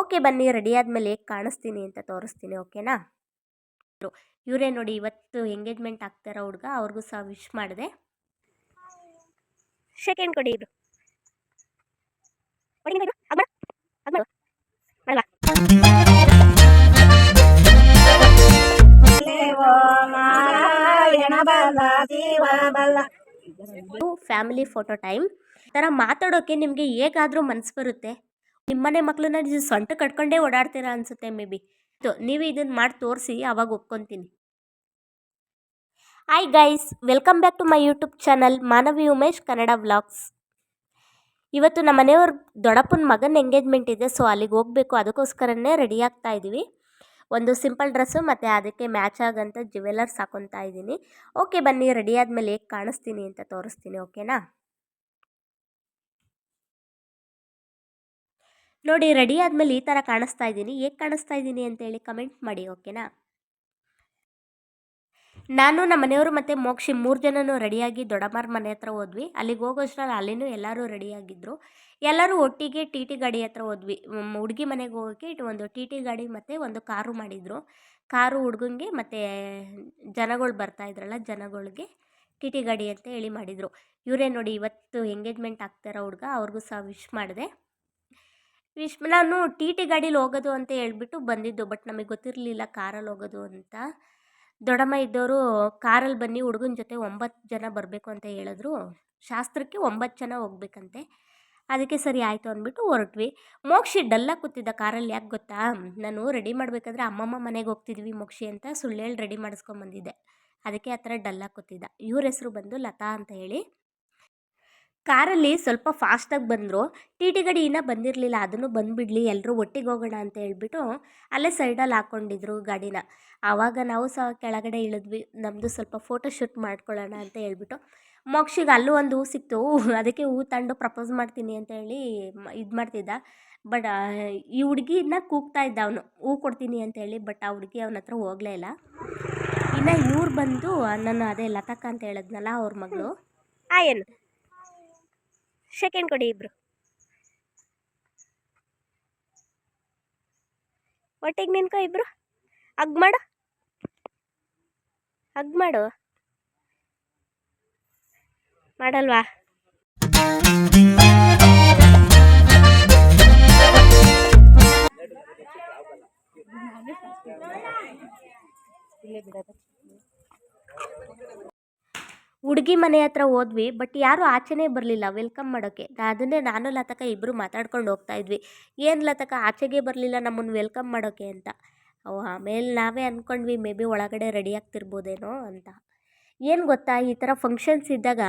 Okay ಬನ್ನಿ ready ಆದಮೇಲೆ ಹೇಗೆ ಕಾಣಿಸ್ತೀನಿ ಅಂತ ತೋರಿಸ್ತೀನಿ ಓಕೆನಾ? ಇವರೇ ನೋಡಿ ಇವತ್ತು ಎಂಗೇಜ್ಮೆಂಟ್ ಆಗ್ತಾರೋ ಹುಡುಗ ಅವ್ರಿಗೂ ಸಹ ವಿಶ್ ಮಾಡಿದೆ. ಸೆಕೆಂಡ್ ಕೊಡಿ ಇದು ಫ್ಯಾಮಿಲಿ ಫೋಟೋ ಟೈಮ್ ಈ ಥರ ಮಾತಾಡೋಕ್ಕೆ ನಿಮಗೆ ಹೇಗಾದರೂ ಮನಸ್ಸು ಬರುತ್ತೆ. ನಿಮ್ಮನೆ ಮಕ್ಕಳನ್ನ ನೀವು ಸೊಂಟ ಕಟ್ಕೊಂಡೇ ಓಡಾಡ್ತೀರಾ ಅನ್ಸುತ್ತೆ ಮೇ ಬಿ. ನೀವು ಇದನ್ನು ಮಾಡಿ ತೋರಿಸಿ, ಅವಾಗ ಒಪ್ಕೊತೀನಿ. Hi guys welcome back to my YouTube channel Manavi Umesh Kannada vlogs ಇವತ್ತು ನಮ್ಮ ಮನೆಯವ್ರ ದೊಡ್ಡಪ್ಪನ ಮಗನ ಎಂಗೇಜ್ಮೆಂಟ್ ಇದೆ ಸೊ ಅಲ್ಲಿಗೆ ಹೋಗಬೇಕು. ಅದಕ್ಕೋಸ್ಕರನೇ ರೆಡಿ ಆಗ್ತಾ ಇದ್ದೀವಿ ಒಂದು ಸಿಂಪಲ್ ಡ್ರೆಸ್ಸು ಮತ್ತು ಅದಕ್ಕೆ ಮ್ಯಾಚ್ ಆಗೋಂಥ ಜ್ಯುವೆಲರ್ಸ್ ಹಾಕೊತಾ ಇದ್ದೀನಿ ಓಕೆ ಬನ್ನಿ ರೆಡಿ ಆದಮೇಲೆ ಹೇಗೆ ಕಾಣಿಸ್ತೀನಿ ಅಂತ ತೋರಿಸ್ತೀನಿ ಓಕೆನಾ ನೋಡಿ ರೆಡಿ ಆದಮೇಲೆ ಈ ಥರ ಕಾಣಿಸ್ತಾ ಇದ್ದೀನಿ. ಹೇಗೆ ಕಾಣಿಸ್ತಾ ಇದ್ದೀನಿ ಅಂತೇಳಿ ಕಮೆಂಟ್ ಮಾಡಿ ಓಕೆನಾ ನಾನು ನಮ್ಮ ಮನೆಯವರು ಮತ್ತು ಮೋಕ್ಷಿ ಮೂರು ಜನನೂ ರೆಡಿಯಾಗಿ ದೊಡ್ಡಮ್ಮರ ಮನೆ ಹತ್ರ ಹೋದ್ವಿ. ಅಲ್ಲಿಗೆ ಹೋಗೋಷ್ಟ್ರಲ್ಲಿ ಅಲ್ಲಿನೂ ಎಲ್ಲರೂ ರೆಡಿಯಾಗಿದ್ದರು ಎಲ್ಲರೂ ಒಟ್ಟಿಗೆ ಟಿ ಟಿ ಗಾಡಿ ಹತ್ರ ಹೋದ್ವಿ. ಹುಡುಗಿ ಮನೆಗೆ ಹೋಗೋಕ್ಕೆ ಒಂದು ಟಿ ಟಿ ಗಾಡಿ ಮತ್ತು ಒಂದು ಕಾರು ಮಾಡಿದರು. ಕಾರು ಹುಡುಗಂಗೆ ಮತ್ತು ಜನಗಳು ಬರ್ತಾ ಇದ್ರಲ್ಲ, ಜನಗಳಿಗೆ ಟಿ ಟಿ ಗಾಡಿ ಅಂತ ಹೇಳಿ ಮಾಡಿದರು. ಇವರೇ ನೋಡಿ ಇವತ್ತು ಎಂಗೇಜ್ಮೆಂಟ್ ಆಗ್ತಾರೋ ಹುಡುಗ, ಅವ್ರಿಗೂ ಸಹ ವಿಶ್ ಮಾಡಿದೆ. ವಿಶ್ ನಾನು ಟಿ ಟಿ ಗಾಡೀಲಿ ಹೋಗೋದು ಅಂತ ಹೇಳ್ಬಿಟ್ಟು ಬಂದಿದ್ದು, ಬಟ್ ನಮಗೆ ಗೊತ್ತಿರಲಿಲ್ಲ ಕಾರಲ್ಲಿ ಹೋಗೋದು ಅಂತ. ದೊಡ್ಡಮ್ಮ ಇದ್ದವರು ಕಾರಲ್ಲಿ ಬನ್ನಿ, ಹುಡುಗನ ಜೊತೆ ಒಂಬತ್ತು ಜನ ಬರಬೇಕು ಅಂತ ಹೇಳಿದ್ರು. ಶಾಸ್ತ್ರಕ್ಕೆ ಒಂಬತ್ತು ಜನ ಹೋಗ್ಬೇಕಂತೆ. ಅದಕ್ಕೆ ಸರಿ ಆಯಿತು ಅಂದ್ಬಿಟ್ಟು ಹೊರಟ್ವಿ. ಮೋಕ್ಷಿ ಡಲ್ಲಾಗಿ ಕೂತಿದ್ದ ಕಾರಲ್ಲಿ ಯಾಕೆ ಗೊತ್ತಾ? ನಾನು ರೆಡಿ ಮಾಡಬೇಕಾದ್ರೆ ಅಮ್ಮಮ್ಮ ಮನೆಗೆ ಹೋಗ್ತಿದ್ವಿ ಮೋಕ್ಷಿ ಅಂತ ಸುಳ್ಳು ಹೇಳಿ ರೆಡಿ ಮಾಡಿಸ್ಕೊಂಬಂದಿದ್ದೆ. ಅದಕ್ಕೆ ಆ ಥರ ಡಲ್ಲಾಗಿ ಕೂತಿದ್ದ. ಇವ್ರ ಹೆಸರು ಬಂದು ಲತಾ ಅಂತ ಹೇಳಿ. ಕಾರಲ್ಲಿ ಸ್ವಲ್ಪ ಫಾಸ್ಟಾಗಿ ಬಂದರು ಟಿ ಟಿ ಗಾಡಿ ಇನ್ನೂ ಬಂದಿರಲಿಲ್ಲ, ಅದನ್ನು ಬಂದುಬಿಡಲಿ ಎಲ್ಲರೂ ಒಟ್ಟಿಗೆ ಹೋಗೋಣ ಅಂತ ಹೇಳ್ಬಿಟ್ಟು ಅಲ್ಲೇ ಸೈಡಲ್ಲಿ ಹಾಕ್ಕೊಂಡಿದ್ರು ಗಾಡಿನ. ಆವಾಗ ನಾವು ಸಹ ಕೆಳಗಡೆ ಇಳಿದ್ವಿ ನಮ್ಮದು ಸ್ವಲ್ಪ ಫೋಟೋ ಶೂಟ್ ಮಾಡ್ಕೊಳ್ಳೋಣ ಅಂತ ಹೇಳ್ಬಿಟ್ಟು. ಮೋಕ್ಷಿಗೆ ಅಲ್ಲೂ ಒಂದು ಹೂ ಸಿಕ್ತು ಅದಕ್ಕೆ ಹೂ ತಂಡು ಪ್ರಪೋಸ್ ಮಾಡ್ತೀನಿ ಅಂತ ಹೇಳಿ ಇದು ಮಾಡ್ತಿದ್ದ. ಬಟ್ ಈ ಹುಡುಗಿನ ಕೂಗ್ತಾ ಇದ್ದ ಅವನು, ಹೂ ಕೊಡ್ತೀನಿ ಅಂತ ಹೇಳಿ, ಬಟ್ ಆ ಹುಡುಗಿ ಅವನ ಹತ್ರ ಹೋಗಲೇ ಇಲ್ಲ. ಇನ್ನು ಇವ್ರು ಬಂದು ನಾನು ಅದೇ ಲತಕ್ಕ ಅಂತ ಹೇಳಿದ್ನಲ್ಲ ಅವ್ರ ಮಗಳು. ಆ ಸೆಕೆಂಡ್ ಕೊಡಿ ಇಬ್ರು. ಒಟ್ಟಿಗೆ ನಿನ್ಕೋ ಇಬ್ರು. ಹಗ್ ಮಾಡು. ಹಗ್ ಮಾಡು. ಮಾಡಲ್ವಾ? ಹುಡುಗಿ ಮನೆ ಹತ್ರ ಹೋದ್ವಿ ಬಟ್ ಯಾರೂ ಆಚೆನೇ ಬರಲಿಲ್ಲ ವೆಲ್ಕಮ್ ಮಾಡೋಕ್ಕೆ ಅದನ್ನೇ ನಾನು, ಲತಕ ಇಬ್ಬರು ಮಾತಾಡ್ಕೊಂಡು ಹೋಗ್ತಾ ಇದ್ವಿ. ಏನು ಲತಕ, ಆಚೆಗೆ ಬರಲಿಲ್ಲ ನಮ್ಮನ್ನು ವೆಲ್ಕಮ್ ಮಾಡೋಕ್ಕೆ ಅಂತ. ಆಮೇಲೆ ನಾವೇ ಅಂದ್ಕೊಂಡ್ವಿ ಮೇ ಬಿ ಒಳಗಡೆ ರೆಡಿ ಆಗ್ತಿರ್ಬೋದೇನೋ ಅಂತ. ಏನು ಗೊತ್ತಾ, ಈ ಥರ ಫಂಕ್ಷನ್ಸ್ ಇದ್ದಾಗ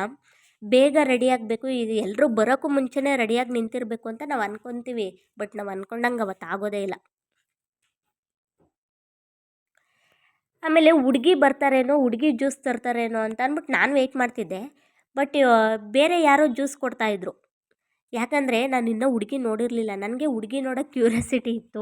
ಬೇಗ ರೆಡಿ ಆಗಬೇಕು ಇದು ಎಲ್ಲರೂ ಬರೋಕ್ಕೂ ಮುಂಚೆನೇ ರೆಡಿಯಾಗಿ ನಿಂತಿರಬೇಕು ಅಂತ ನಾವು ಅಂದ್ಕೊತೀವಿ ಬಟ್ ನಾವು ಅಂದ್ಕೊಂಡಂಗೆ ಅವತ್ತು ಆಗೋದೇ ಇಲ್ಲ. ಆಮೇಲೆ ಹುಡುಗಿ ಬರ್ತಾರೇನೋ, ಹುಡುಗಿ ಜ್ಯೂಸ್ ತರ್ತಾರೇನೋ ಅಂತ ಅಂದ್ಬಿಟ್ಟು ನಾನು ವೆಯ್ಟ್ ಮಾಡ್ತಿದ್ದೆ. ಬಟ್ ಬೇರೆ ಯಾರೋ ಜ್ಯೂಸ್ ಕೊಡ್ತಾಯಿದ್ರು ಯಾಕಂದರೆ ನಾನು ಇನ್ನೂ ಹುಡುಗಿ ನೋಡಿರಲಿಲ್ಲ. ನನಗೆ ಹುಡುಗಿ ನೋಡೋಕ್ಕೆ ಕ್ಯೂರಿಯಾಸಿಟಿ ಇತ್ತು.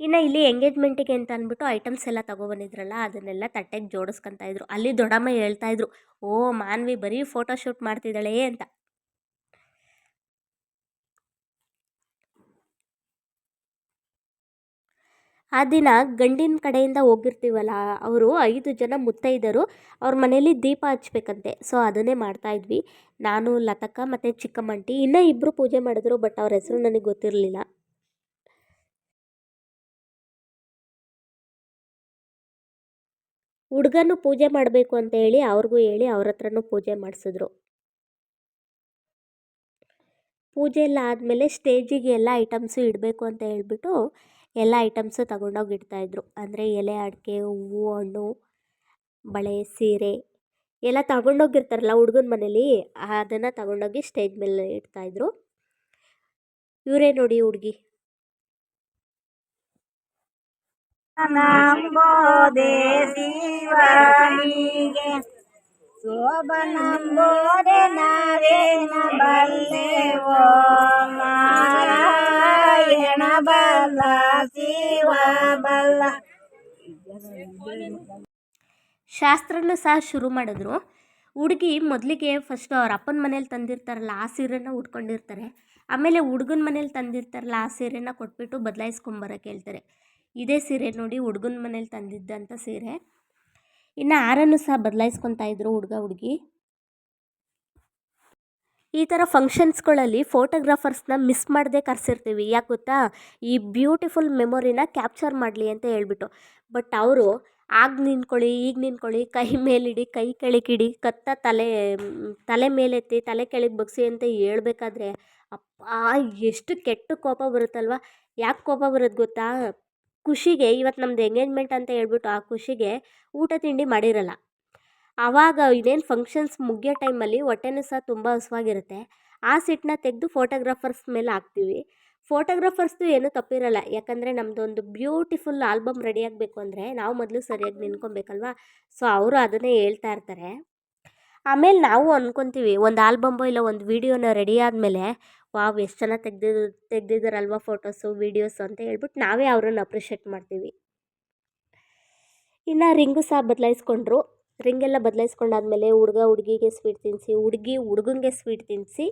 ಇನ್ನು ಇಲ್ಲಿ ಎಂಗೇಜ್ಮೆಂಟಿಗೆ ಅಂತ ಅಂದ್ಬಿಟ್ಟು ಐಟಮ್ಸ್ ಎಲ್ಲ ತೊಗೊಬಂದಿದ್ರಲ್ಲ, ಅದನ್ನೆಲ್ಲ ತಟ್ಟೆಗೆ ಜೋಡಿಸ್ಕೊತಾ ಇದ್ರು. ಅಲ್ಲಿ ದೊಡ್ಡಮ್ಮ ಹೇಳ್ತಾ ಇದ್ರು, ಓ, ಮಾನ್ವಿ ಬರೀ ಫೋಟೋ ಶೂಟ್ ಮಾಡ್ತಿದ್ದಾಳೆ ಅಂತ. ಆ ದಿನ ಗಂಡಿನ ಕಡೆಯಿಂದ ಹೋಗಿರ್ತೀವಲ್ಲ, ಅವರು ಐದು ಜನ ಮುತ್ತೈದರು ಅವ್ರ ಮನೇಲಿ ದೀಪ ಹಚ್ಬೇಕಂತೆ. ಸೊ ಅದನ್ನೇ ಮಾಡ್ತಾ ಇದ್ವಿ. ನಾನು, ಲತಕ್ಕ ಮತ್ತು ಚಿಕ್ಕಮ್ಮಂಟಿ ಇನ್ನೂ ಇಬ್ಬರು ಪೂಜೆ ಮಾಡಿದ್ರು ಬಟ್ ಅವ್ರ ಹೆಸರು ನನಗೆ ಗೊತ್ತಿರಲಿಲ್ಲ. ಹುಡುಗನೂ ಪೂಜೆ ಮಾಡಬೇಕು ಅಂತ ಹೇಳಿ, ಅವ್ರಿಗೂ ಹೇಳಿ ಅವ್ರ ಹತ್ರನೂ ಪೂಜೆ ಮಾಡಿಸಿದ್ರು. ಪೂಜೆ ಎಲ್ಲ ಆದಮೇಲೆ ಸ್ಟೇಜಿಗೆ ಎಲ್ಲ ಐಟಮ್ಸು ಇಡಬೇಕು ಅಂತ ಹೇಳ್ಬಿಟ್ಟು ಎಲ್ಲ ಐಟಮ್ಸು ತಗೊಂಡೋಗಿ ಇಡ್ತಾಯಿದ್ರು. ಅಂದರೆ ಎಲೆ, ಅಡಿಕೆ, ಹೂವು, ಹಣ್ಣು, ಬಳೆ, ಸೀರೆ ಎಲ್ಲ ತಗೊಂಡೋಗಿರ್ತಾರಲ್ಲ ಹುಡ್ಗನ ಮನೇಲಿ, ಅದನ್ನು ತಗೊಂಡೋಗಿ ಸ್ಟೇಜ್ ಮೇಲೆ ಇಡ್ತಾಯಿದ್ರು. ಇವರೇ ನೋಡಿ ಹುಡುಗಿ. ನಾವೇನ ಬಲ್ಲೆವೋ ಶಾಸ್ತ್ರನೂ ಸಹ ಶುರು ಮಾಡಿದ್ರು. ಹುಡುಗಿ ಮೊದಲಿಗೆ ಫಸ್ಟ್ ಅವ್ರ ಅಪ್ಪನ ಮನೇಲಿ ತಂದಿರ್ತಾರಲ್ಲ, ಆ ಸೀರೆನ ಉಟ್ಕೊಂಡಿರ್ತಾರೆ. ಆಮೇಲೆ ಹುಡುಗನ ಮನೇಲಿ ತಂದಿರ್ತಾರಲ್ಲ, ಆ ಸೀರೆನ ಕೊಟ್ಬಿಟ್ಟು ಬದಲಾಯಿಸ್ಕೊಂಬರಕ್ಕೆ ಹೇಳ್ತಾರೆ. ಇದೇ ಸೀರೆ ನೋಡಿ ಹುಡುಗನ ಮನೇಲಿ ತಂದಿದ್ದಂಥ ಸೀರೆ. ಇನ್ನು ಆರನ್ನು ಸಹ ಬದಲಾಯಿಸ್ಕೊತಾ ಇದ್ರು ಹುಡುಗ, ಹುಡುಗಿ? ಈ ಥರ ಫಂಕ್ಷನ್ಸ್ಗಳಲ್ಲಿ ಫೋಟೋಗ್ರಾಫರ್ಸ್ನ ಮಿಸ್ ಮಾಡದೆ ಕರೆಸಿರ್ತೀವಿ. ಯಾಕೆ ಗೊತ್ತಾ? ಈ ಬ್ಯೂಟಿಫುಲ್ ಮೆಮೊರಿನ ಕ್ಯಾಪ್ಚರ್ ಮಾಡಲಿ ಅಂತ ಹೇಳ್ಬಿಟ್ಟು. ಬಟ್ ಅವರು ಆಗ ನಿಂತ್ಕೊಳ್ಳಿ, ಈಗ ನಿಂತ್ಕೊಳ್ಳಿ, ಕೈ ಮೇಲಿಡಿ, ಕೈ ಕೆಳಗಿಡಿ, ಕತ್ತ ತಲೆ ತಲೆ ಮೇಲೆತ್ತಿ, ತಲೆ ಕೆಳಗೆ ಬಗ್ಸಿ ಅಂತ ಹೇಳ್ಬೇಕಾದ್ರೆ ಅಪ್ಪ, ಎಷ್ಟು ಕೆಟ್ಟ ಕೋಪ ಬರುತ್ತಲ್ವ? ಯಾಕೆ ಕೋಪ ಬರೋದು ಗೊತ್ತಾ? ಖುಷಿಗೆ ಇವತ್ತು ನಮ್ದು ಎಂಗೇಜ್ಮೆಂಟ್ ಅಂತ ಹೇಳ್ಬಿಟ್ಟು ಆ ಖುಷಿಗೆ ಊಟ ತಿಂಡಿ ಮಾಡಿರಲ್ಲ. ಆವಾಗ ಇನ್ನೇನು ಫಂಕ್ಷನ್ಸ್ ಮುಗಿಯೋ ಟೈಮಲ್ಲಿ ಹೊಟ್ಟೆನೂ ಸಹ ತುಂಬ ಹಸುವಾಗಿರುತ್ತೆ. ಆ ಸಿಟ್ಟನ್ನ ತೆಗೆದು ಫೋಟೋಗ್ರಾಫರ್ಸ್ ಮೇಲೆ ಹಾಕ್ತೀವಿ. ಫೋಟೋಗ್ರಾಫರ್ಸ್ದು ಏನೂ ತಪ್ಪಿರಲ್ಲ. ಯಾಕಂದರೆ ನಮ್ಮದೊಂದು ಬ್ಯೂಟಿಫುಲ್ ಆಲ್ಬಮ್ ರೆಡಿ ಆಗಬೇಕು ಅಂದರೆ ನಾವು ಮೊದಲು ಸರಿಯಾಗಿ ನಿಂತ್ಕೊಬೇಕಲ್ವಾ? ಸೊ ಅವರು ಅದನ್ನೇ ಹೇಳ್ತಾ ಇರ್ತಾರೆ. ಆಮೇಲೆ ನಾವು ಅಂದ್ಕೊತೀವಿ ಒಂದು ಆಲ್ಬಮ್ಮು ಇಲ್ಲ ಒಂದು ವೀಡಿಯೋನ ರೆಡಿ ಆದಮೇಲೆ, ವಾವ್, ಎಷ್ಟು ಚೆನ್ನಾಗಿ ತೆಗ್ದಿದ್ದು ತೆಗ್ದಿದ್ದಾರಲ್ವ ಫೋಟೋಸು ವೀಡಿಯೋಸು ಅಂತ ಹೇಳ್ಬಿಟ್ಟು ನಾವೇ ಅವ್ರನ್ನ ಅಪ್ರಿಷಿಯೇಟ್ ಮಾಡ್ತೀವಿ. ಇನ್ನು ರಿಂಗು ಸಹ ಬದಲಾಯಿಸ್ಕೊಂಡ್ರು. ರಿಂಗೆಲ್ಲ ಬದಲಾಯಿಸ್ಕೊಂಡಾದ್ಮೇಲೆ ಹುಡುಗ ಹುಡುಗಿಗೆ ಸ್ವೀಟ್ ತಿನ್ನಿಸಿ ಹುಡುಗಿ ಹುಡುಗನಿಗೆ ಸ್ವೀಟ್ ತಿನ್ನಿಸಿ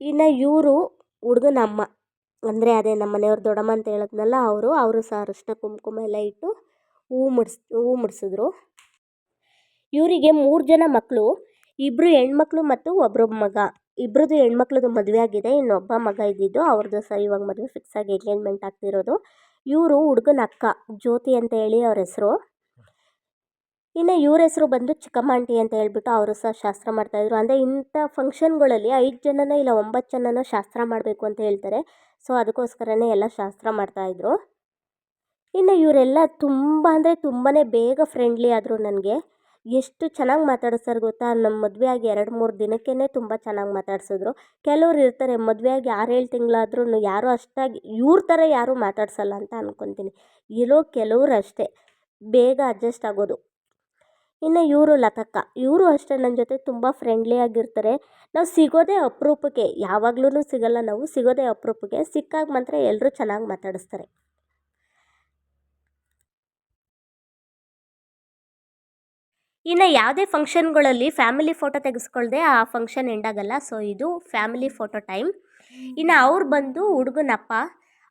ಇನ್ನು ಇವರು ಹುಡುಗನ ಅಮ್ಮ. ಅಂದರೆ ಅದೇ ನಮ್ಮ ಮನೆಯವ್ರ ದೊಡ್ಡಮ್ಮ ಅಂತ ಹೇಳಿದ್ನಲ್ಲ ಅವರು ಅವರು ಸಹ ಅರಿಶಿನ ಕುಂಕುಮ ಎಲ್ಲ ಇಟ್ಟು ಹೂ ಮುಡ್ಸ್ ಹೂವು ಮುಡಿಸಿದ್ರು. ಇವರಿಗೆ ಮೂರು ಜನ ಮಕ್ಕಳು ಇಬ್ಬರು ಹೆಣ್ಮಕ್ಳು ಮತ್ತು ಒಬ್ಬರು ಮಗ. ಇಬ್ಬರದ್ದು ಹೆಣ್ಮಕ್ಳದ್ದು ಮದುವೆ ಆಗಿದೆ, ಇನ್ನೊಬ್ಬ ಮಗ ಇದ್ದಿದ್ದು ಅವ್ರದ್ದು ಸಹ ಇವಾಗ ಮದುವೆ ಫಿಕ್ಸಾಗಿ ಎಂಗೇಜ್ಮೆಂಟ್ ಆಗ್ತಿರೋದು. ಇವರು ಹುಡುಗನ ಅಕ್ಕ, ಜ್ಯೋತಿ ಅಂತ ಹೇಳಿ ಅವ್ರ ಹೆಸರು. ಇನ್ನು ಇವ್ರ ಹೆಸರು ಬಂದು ಚಿಕ್ಕಮ್ಮ ಆಂಟಿ ಅಂತ ಹೇಳ್ಬಿಟ್ಟು ಅವರು ಸಹ ಶಾಸ್ತ್ರ ಮಾಡ್ತಾಯಿದ್ರು ಅಂದರೆ ಇಂಥ ಫಂಕ್ಷನ್ಗಳಲ್ಲಿ ಐದು ಜನನ ಇಲ್ಲ ಒಂಬತ್ತು ಜನನ ಶಾಸ್ತ್ರ ಮಾಡಬೇಕು ಅಂತ ಹೇಳ್ತಾರೆ. ಸೊ ಅದಕ್ಕೋಸ್ಕರನೇ ಎಲ್ಲ ಶಾಸ್ತ್ರ ಮಾಡ್ತಾಯಿದ್ರು ಇನ್ನು ಇವರೆಲ್ಲ ತುಂಬ ಅಂದರೆ ತುಂಬಾ ಬೇಗ ಫ್ರೆಂಡ್ಲಿ ಆದರು ನನಗೆ. ಎಷ್ಟು ಚೆನ್ನಾಗಿ ಮಾತಾಡಿಸ್ತಾರೆ ಗೊತ್ತಾ? ನಮ್ಮ ಮದುವೆ ಆಗಿ ಎರಡು ಮೂರು ದಿನಕ್ಕೇ ತುಂಬ ಚೆನ್ನಾಗಿ ಮಾತಾಡ್ಸಿದ್ರು. ಕೆಲವ್ರು ಇರ್ತಾರೆ ಮದುವೆ ಆಗಿ ಆರೇಳು ತಿಂಗಳಾದ್ರೂ ಯಾರೂ ಅಷ್ಟಾಗಿ ಇವ್ರ ಥರ ಯಾರೂ ಮಾತಾಡ್ಸಲ್ಲ ಅಂತ ಅನ್ಕೊತೀನಿ. ಇರೋ ಕೆಲವ್ರು ಅಷ್ಟೇ. ಬೇಗ ಅಡ್ಜಸ್ಟ್ ಆಗೋದು. ಇನ್ನು ಇವರು ಲತಕ್ಕ. ಇವರು ಅಷ್ಟೇ ನನ್ನ ಜೊತೆ ತುಂಬ ಫ್ರೆಂಡ್ಲಿ ಆಗಿರ್ತಾರೆ. ನಾವು ಸಿಗೋದೇ ಅಪರೂಪಕ್ಕೆ ಯಾವಾಗ್ಲೂ ಸಿಗೋಲ್ಲ ನಾವು, ಸಿಗೋದೇ ಅಪರೂಪಕ್ಕೆ. ಸಿಕ್ಕಾಗ ಮಾತ್ರ ಎಲ್ಲರೂ ಚೆನ್ನಾಗಿ ಮಾತಾಡಿಸ್ತಾರೆ. ಇನ್ನು ಯಾವುದೇ ಫಂಕ್ಷನ್ಗಳಲ್ಲಿ ಫ್ಯಾಮಿಲಿ ಫೋಟೋ ತೆಗೆಸ್ಕೊಳ್ದೆ ಆ ಫಂಕ್ಷನ್ ಎಂಡಾಗಲ್ಲ ಸೊ ಇದು ಫ್ಯಾಮಿಲಿ ಫೋಟೋ ಟೈಮ್ ಇನ್ನು ಅವ್ರು ಬಂದು ಹುಡುಗನಪ್ಪ,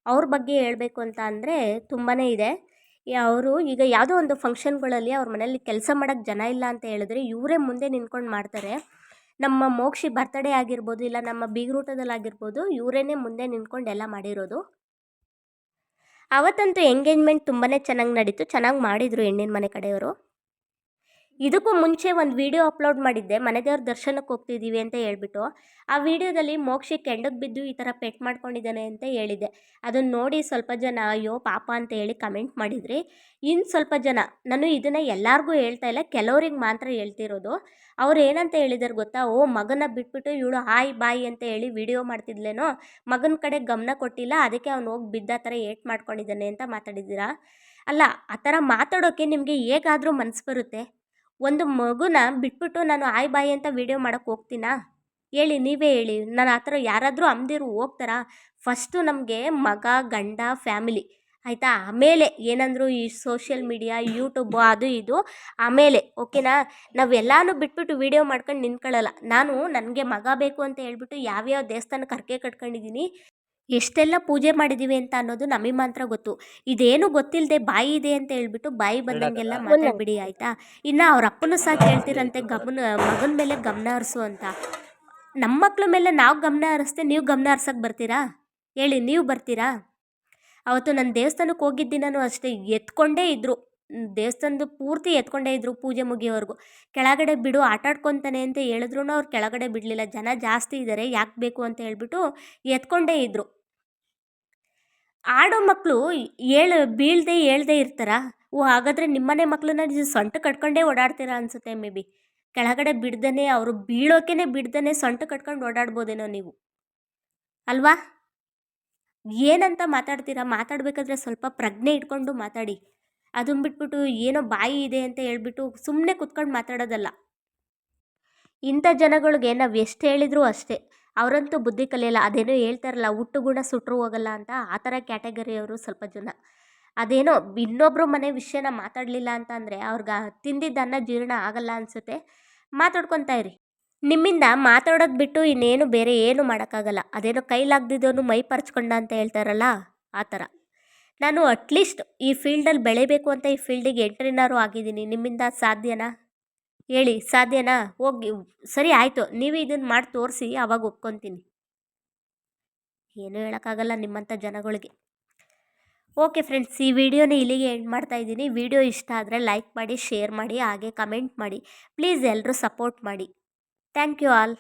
ಅವ್ರ ಬಗ್ಗೆ ಹೇಳಬೇಕು ಅಂತ ಅಂದರೆ ತುಂಬಾ ಇದೆ. ಅವರು ಈಗ ಯಾವುದೋ ಒಂದು ಫಂಕ್ಷನ್ಗಳಲ್ಲಿ ಅವ್ರ ಮನೇಲಿ ಕೆಲಸ ಮಾಡೋಕ್ಕೆ ಜನ ಇಲ್ಲ ಅಂತ ಹೇಳಿದ್ರೆ ಇವರೇ ಮುಂದೆ ನಿಂತ್ಕೊಂಡು ಮಾಡ್ತಾರೆ. ನಮ್ಮ ಮೋಕ್ಷಿ ಬರ್ತಡೇ ಆಗಿರ್ಬೋದು, ಇಲ್ಲ ನಮ್ಮ ಬೀಗ್ರೂಟದಲ್ಲಿ ಆಗಿರ್ಬೋದು ಇವರೇ ಮುಂದೆ ನಿಂತ್ಕೊಂಡು ಎಲ್ಲ ಮಾಡಿರೋದು. ಅವತ್ತಂತೂ ಎಂಗೇಜ್ಮೆಂಟ್ ತುಂಬಾ ಚೆನ್ನಾಗಿ ನಡೀತು, ಚೆನ್ನಾಗಿ ಮಾಡಿದರು ಹೆಣ್ಣಿನ ಮನೆ ಕಡೆಯವರು. ಇದಕ್ಕೂ ಮುಂಚೆ ಒಂದು ವಿಡಿಯೋ ಅಪ್ಲೋಡ್ ಮಾಡಿದ್ದೆ. ಮನೆ ದೇವ್ರ ದರ್ಶನಕ್ಕೆ ಹೋಗ್ತಿದ್ದೀವಿ ಅಂತ ಹೇಳ್ಬಿಟ್ಟು. ಆ ವಿಡಿಯೋದಲ್ಲಿ ಮೋಕ್ಷಿ ಕೆಂಡಕ್ಕೆ ಬಿದ್ದು ಈ ಥರ ಪೆಟ್ ಮಾಡ್ಕೊಂಡಿದ್ದಾನೆ ಅಂತ ಹೇಳಿದ್ದೆ. ಅದನ್ನು ನೋಡಿ ಸ್ವಲ್ಪ ಜನ ಅಯ್ಯೋ ಪಾಪ ಅಂತ ಹೇಳಿ ಕಮೆಂಟ್ ಮಾಡಿದ್ರಿ. ಇನ್ನು ಸ್ವಲ್ಪ ಜನ, ನಾನು ಇದನ್ನು ಎಲ್ಲರಿಗೂ ಹೇಳ್ತಾ ಇಲ್ಲ, ಕೆಲವ್ರಿಗೆ ಮಾತ್ರ ಹೇಳ್ತಿರೋದು. ಅವ್ರು ಏನಂತ ಹೇಳಿದಾರೆ ಗೊತ್ತಾ? ಓ, ಮಗನ ಬಿಟ್ಬಿಟ್ಟು ಇವಳು ಹಾಯ್ ಬಾಯ್ ಅಂತ ಹೇಳಿ ವಿಡಿಯೋ ಮಾಡ್ತಿದ್ಲೇನೋ? ಮಗನ ಕಡೆ ಗಮನ ಕೊಟ್ಟಿಲ್ಲ, ಅದಕ್ಕೆ ಅವ್ನು ಹೋಗಿ ಬಿದ್ದ ಥರ ಏಟ್ ಮಾಡ್ಕೊಂಡಿದ್ದಾನೆ ಅಂತ ಮಾತಾಡಿದ್ದೀರಾ? ಅಲ್ಲ, ಆ ಥರ ಮಾತಾಡೋಕ್ಕೆ ನಿಮಗೆ ಹೇಗಾದರೂ ಮನಸ್ಸು ಬರುತ್ತೆ. ಒಂದು ಮಗುನ ಬಿಟ್ಬಿಟ್ಟು ನಾನು ಆಯ್ ಬಾಯ್ ಅಂತ ವೀಡಿಯೋ ಮಾಡೋಕ್ಕೆ ಹೋಗ್ತೀನಾ? ಹೇಳಿ, ನೀವೇ ಹೇಳಿ. ನಾನು ಆ ಥರ ಯಾರಾದರೂ ಅಮ್ದಿರು ಹೋಗ್ತಾರಾ? ಫಸ್ಟು ನಮಗೆ ಮಗ, ಗಂಡ ಫ್ಯಾಮಿಲಿ ಆಯಿತಾ? ಆಮೇಲೆ ಏನಂದ್ರು ಈ ಸೋಷಿಯಲ್ ಮೀಡಿಯಾ ಯೂಟ್ಯೂಬ್ ಅದು ಇದು ಆಮೇಲೆ ಓಕೆನಾ ನಾವೆಲ್ಲನೂ ಬಿಟ್ಬಿಟ್ಟು ವೀಡಿಯೋ ಮಾಡ್ಕೊಂಡು ನಿಂತ್ಕೊಳ್ಳಲ್ಲ. ನಾನು ನನಗೆ ಮಗ ಬೇಕು ಅಂತ ಹೇಳ್ಬಿಟ್ಟು ಯಾವ್ಯಾವ ದೇವಸ್ಥಾನಕ್ಕೆ ಹರಕೆ ಕಟ್ಕೊಂಡಿದ್ದೀನಿ ಎಷ್ಟೆಲ್ಲ ಪೂಜೆ ಮಾಡಿದೀವಿ ಅಂತ ಅನ್ನೋದು ನಮಗೆ ಮಾತ್ರ ಗೊತ್ತು. ಇದೇನು ಗೊತ್ತಿಲ್ಲದೆ ಬಾಯಿ ಇದೆ ಅಂತ ಹೇಳ್ಬಿಟ್ಟು ಬಾಯಿ ಬಂದಂಗೆಲ್ಲ ಮಾತಾಡ್ಬಿಡಿ ಆಯಿತಾ? ಇನ್ನು ಅವ್ರ ಅಪ್ಪನೂ ಸಹ ಕೇಳ್ತಿರಂತೆ ಗಮನ ಮಗನ ಮೇಲೆ ಗಮನ ಹರಿಸು ಅಂತ. ನಮ್ಮ ಮಕ್ಳ ಮೇಲೆ ನಾವು ಗಮನ ಹರಿಸ್ದೆ ನೀವು ಗಮನ ಹರ್ಸಕ್ಕೆ ಬರ್ತೀರಾ? ಹೇಳಿ ನೀವು ಬರ್ತೀರಾ? ಅವತ್ತು ನಾನು ದೇವಸ್ಥಾನಕ್ಕೆ ಹೋಗಿದ್ದಿನೂ ಅಷ್ಟೇ ಎತ್ಕೊಂಡೇ ಇದ್ದರು ದೇವಸ್ಥಾನದ ಪೂರ್ತಿ ಎತ್ಕೊಂಡೇ ಇದ್ದರು ಪೂಜೆ ಮುಗಿಯೋವರೆಗೂ. ಕೆಳಗಡೆ ಬಿಡು ಆಟ ಆಡ್ಕೊತಾನೆ ಅಂತ ಹೇಳಿದ್ರು ಅವ್ರು ಕೆಳಗಡೆ ಬಿಡಲಿಲ್ಲ. ಜನ ಜಾಸ್ತಿ ಇದ್ದಾರೆ ಯಾಕೆ ಬೇಕು ಅಂತ ಹೇಳ್ಬಿಟ್ಟು ಎತ್ಕೊಂಡೇ ಇದ್ದರು ಆಡೋ ಮಕ್ಕಳು ಏಳು, ಬೀಳದೆ ಹೇಳ್ದೆ ಇರ್ತಾರ. ಓ, ಹಾಗಾದರೆ ನಿಮ್ಮನೆ ಮಕ್ಕಳನ್ನ ನೀವು ಸೊಂಟ ಕಟ್ಕೊಂಡೇ ಓಡಾಡ್ತೀರಾ ಅನಿಸುತ್ತೆ ಮೇ ಬಿ. ಕೆಳಗಡೆ ಬಿಡ್ದೇ ಅವರು ಬೀಳೋಕೆ ಬಿಡ್ದೇ ಸೊಂಟ ಕಟ್ಕೊಂಡು ಓಡಾಡ್ಬೋದೇನೋ ನೀವು. ಅಲ್ವಾ? ಏನಂತ ಮಾತಾಡ್ತೀರಾ? ಮಾತಾಡಬೇಕಾದ್ರೆ ಸ್ವಲ್ಪ ಪ್ರಜ್ಞೆ ಇಟ್ಕೊಂಡು ಮಾತಾಡಿ. ಅದನ್ನ ಬಿಟ್ಬಿಟ್ಟು ಏನೋ ಬಾಯಿ ಇದೆ ಅಂತ ಹೇಳ್ಬಿಟ್ಟು ಸುಮ್ಮನೆ ಕುತ್ಕೊಂಡು ಮಾತಾಡೋದಲ್ಲ. ಇಂಥ ಜನಗಳಿಗೆ ನಾವು ಎಷ್ಟು ಹೇಳಿದರೂ ಅಷ್ಟೇ. ಅವರಂತೂ ಬುದ್ಧಿ ಕಲಿಯಲ್ಲ. ಅದೇನೋ ಹೇಳ್ತಾರಲ್ಲ ಹುಟ್ಟು ಗುಣ ಸುಟ್ಟರು ಹೋಗಲ್ಲ ಅಂತ. ಆ ಥರ ಕ್ಯಾಟಗರಿಯವರು ಸ್ವಲ್ಪ ಜನ. ಅದೇನೋ ಇನ್ನೊಬ್ಬರು ಮನೆ ವಿಷಯನ ಮಾತಾಡಲಿಲ್ಲ ಅಂತ ಅಂದರೆ ಅವ್ರಿಗೆ ತಿಂದಿದ್ದನ್ನ ಜೀರ್ಣ ಆಗಲ್ಲ ಅನಿಸುತ್ತೆ. ಮಾತಾಡ್ಕೊತಾ ಇರಿ. ನಿಮ್ಮಿಂದ ಮಾತಾಡೋದು ಬಿಟ್ಟು ಇನ್ನೇನು ಬೇರೆ ಏನು ಮಾಡೋಕ್ಕಾಗಲ್ಲ. ಅದೇನೋ ಕೈಲಾಗ್ದಿದ್ದವನು ಮೈ ಪರ್ಚ್ಕೊಂಡ ಅಂತ ಹೇಳ್ತಾರಲ್ಲ, ಆ ಥರ. ನಾನು ಅಟ್ಲೀಸ್ಟ್ ಈ ಫೀಲ್ಡಲ್ಲಿ ಬೆಳಿಬೇಕು ಅಂತ ಈ ಫೀಲ್ಡಿಗೆ ಎಂಟ್ರಿನಾರು ಆಗಿದ್ದೀನಿ. ನಿಮ್ಮಿಂದ ಸಾಧ್ಯನಾ? ಹೇಳಿ, ಸಾಧ್ಯನಾ? ಹೋಗಿ, ಸರಿ ಆಯಿತು, ನೀವೇ ಇದನ್ನು ಮಾಡಿ ತೋರಿಸಿ ಆವಾಗ ಒಪ್ಕೊತೀನಿ. ಏನೂ ಹೇಳೋಕ್ಕಾಗಲ್ಲ ನಿಮ್ಮಂಥ ಜನಗಳಿಗೆ. ಓಕೆ ಫ್ರೆಂಡ್ಸ್, ಈ ವಿಡಿಯೋನ ಇಲ್ಲಿಗೆ ಎಂಡ್ ಮಾಡ್ತಾ ಇದ್ದೀನಿ. ವಿಡಿಯೋ ಇಷ್ಟ ಆದರೆ ಲೈಕ್ ಮಾಡಿ, ಶೇರ್ ಮಾಡಿ, ಹಾಗೆ ಕಮೆಂಟ್ ಮಾಡಿ, ಪ್ಲೀಸ್ ಎಲ್ಲರೂ ಸಪೋರ್ಟ್ ಮಾಡಿ. Thank you all.